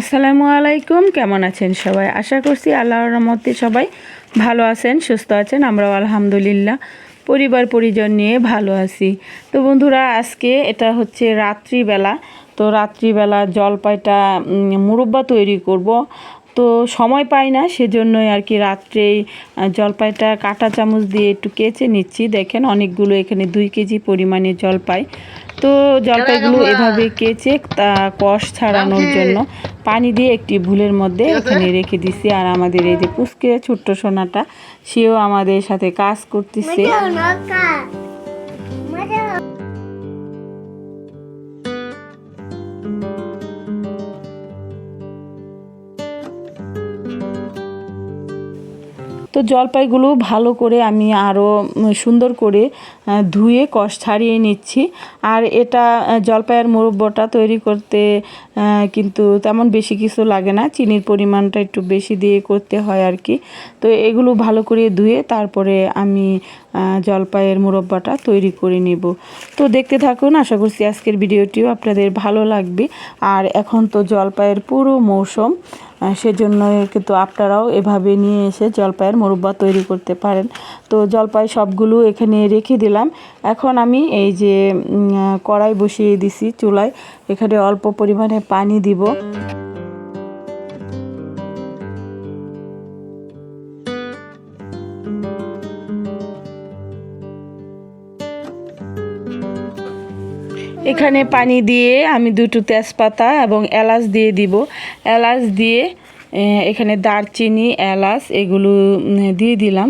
আসসালামু আলাইকুম কেমন আছেন সবাই? আশা করছি আল্লাহর রহমতে সবাই ভালো আছেন সুস্থ আছেন আমরাও আলহামদুলিল্লাহ। পরিবার পরিজন নিয়ে ভালো আছি। তো বন্ধুরা আজকে এটা হচ্ছে রাত্রিবেলা। তো রাত্রিবেলা জলপাইটা মুরব্বা তৈরি করব। তো সময় পাই না সেজন্যই আর কি রাত্রেই আহ, জলপাইটা কাঁটা চামচ দিয়ে একটু কেচে নিচ্ছি। দেখেন অনেকগুলো এখানে দুই কেজি পরিমাণে জলপাই তো জলপাইগুলো এভাবে কেচে তা কষ ছাড়ানোর জন্য পানি দিয়ে একটি ভুলের মধ্যে এখানে রেখে দিছি। আর আমাদের এই যে পুষ্কে ছোট্ট সোনাটা সেও আমাদের সাথে কাজ করতেছে। তো জলপাইগুলো ভালো করে আমি আরও সুন্দর করে ধুয়ে কষ ছাড়িয়ে নিচ্ছি। আর এটা জলপাইয়ের মুরব্বটা তৈরি করতে কিন্তু তেমন বেশি কিছু লাগে না। চিনির পরিমাণটা একটু বেশি দিয়ে করতে হয় আর কি। তো এগুলো ভালো করে ধুয়ে তারপরে আমি জলপাইয়ের মুরব্বাটা তৈরি করে নেব। তো দেখতে থাকুন, আশা করছি আজকের ভিডিওটিও আপনাদের ভালো লাগবে। আর এখন তো জলপাইয়ের পুরো মৌসুম সেজন্য কিন্তু আপনারাও এভাবে নিয়ে এসে জলপাইয়ের মুরব্বা তৈরি করতে পারেন। তো জলপাই সবগুলো এখানে রেখে দিলাম। এখন আমি এই যে কড়াই বসিয়ে দিছি চুলায়। এখানে অল্প পরিমাণে পানি দিব। এখানে পানি দিয়ে আমি দুটো তেজপাতা এবং এলাচ দিয়ে দিব। এলাচ দিয়ে এখানে দারচিনি, এলাচ এগুলো দিয়ে দিলাম।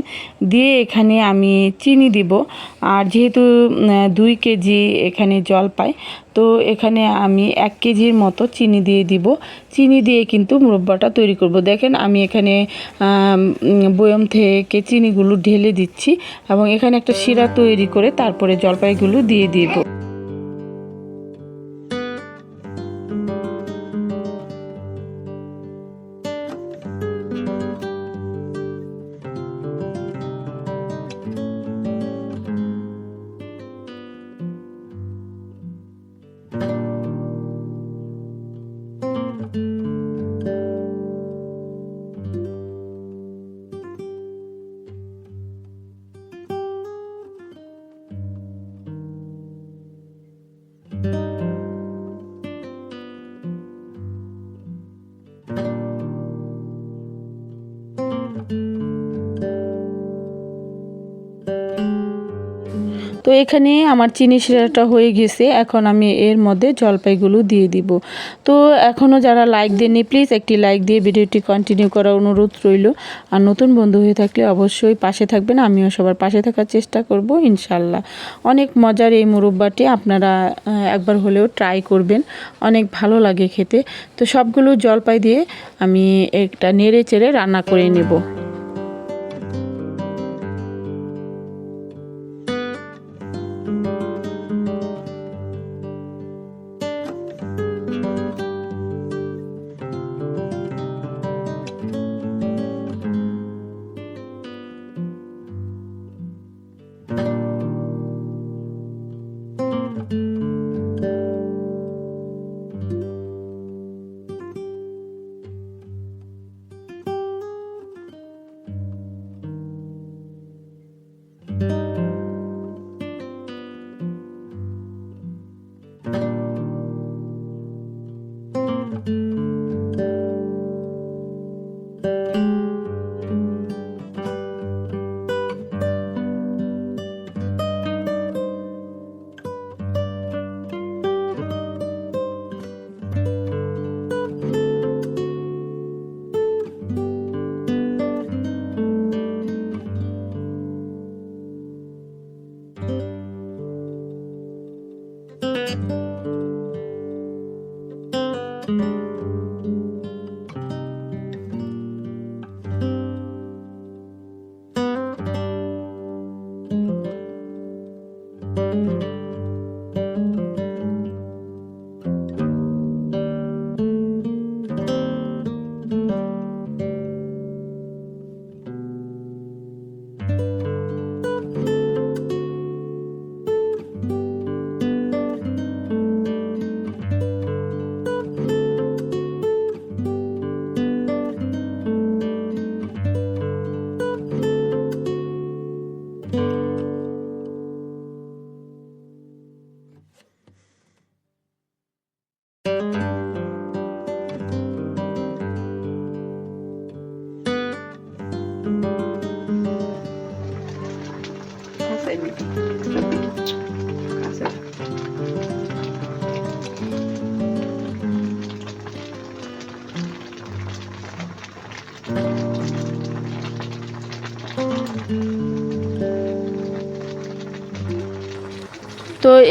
দিয়ে এখানে আমি চিনি দিব। আর যেহেতু দুই কেজি এখানে জল পাই, তো এখানে আমি এক কেজির মতো চিনি দিয়ে দিব। চিনি দিয়ে কিন্তু মুরব্বাটা তৈরি করব। দেখেন আমি এখানে বয়ম থেকে চিনিগুলো ঢেলে দিচ্ছি এবং এখানে একটা শিরা তৈরি করে তারপরে জলপাইগুলো দিয়ে দিব। তো এখানে আমার চিনি শিরাটা হয়ে গেছে, এখন আমি এর মধ্যে জলপাইগুলো দিয়ে দিব। তো এখনও যারা লাইক দেননি প্লিজ একটি লাইক দিয়ে ভিডিওটি কন্টিনিউ করার অনুরোধ রইল। আর নতুন বন্ধু হয়ে থাকলে অবশ্যই পাশে থাকবেন, আমিও সবার পাশে থাকার চেষ্টা করব ইনশাল্লাহ অনেক মজার এই মুরব্বাটি আপনারা একবার হলেও ট্রাই করবেন, অনেক ভালো লাগে খেতে। তো সবগুলো জলপাই দিয়ে আমি একটা নেড়ে চেড়ে রান্না করে নেব।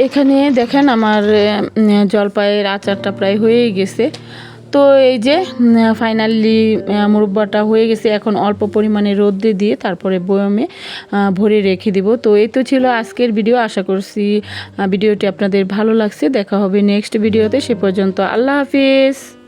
এখানে দেখেন আমার জলপাইয়ের আচারটা প্রায় হয়েই গেছে। তো এই যে ফাইনালি মুরব্বাটা হয়ে গেছে। এখন অল্প পরিমাণে রোদ্রে দিয়ে তারপরে বয়মে ভরে রেখে দিব। তো এই তো ছিল আজকের ভিডিও। আশা করছি ভিডিওটি আপনাদের ভালো লাগছে। দেখা হবে নেক্সট ভিডিওতে। সে পর্যন্ত আল্লাহ হাফিজ।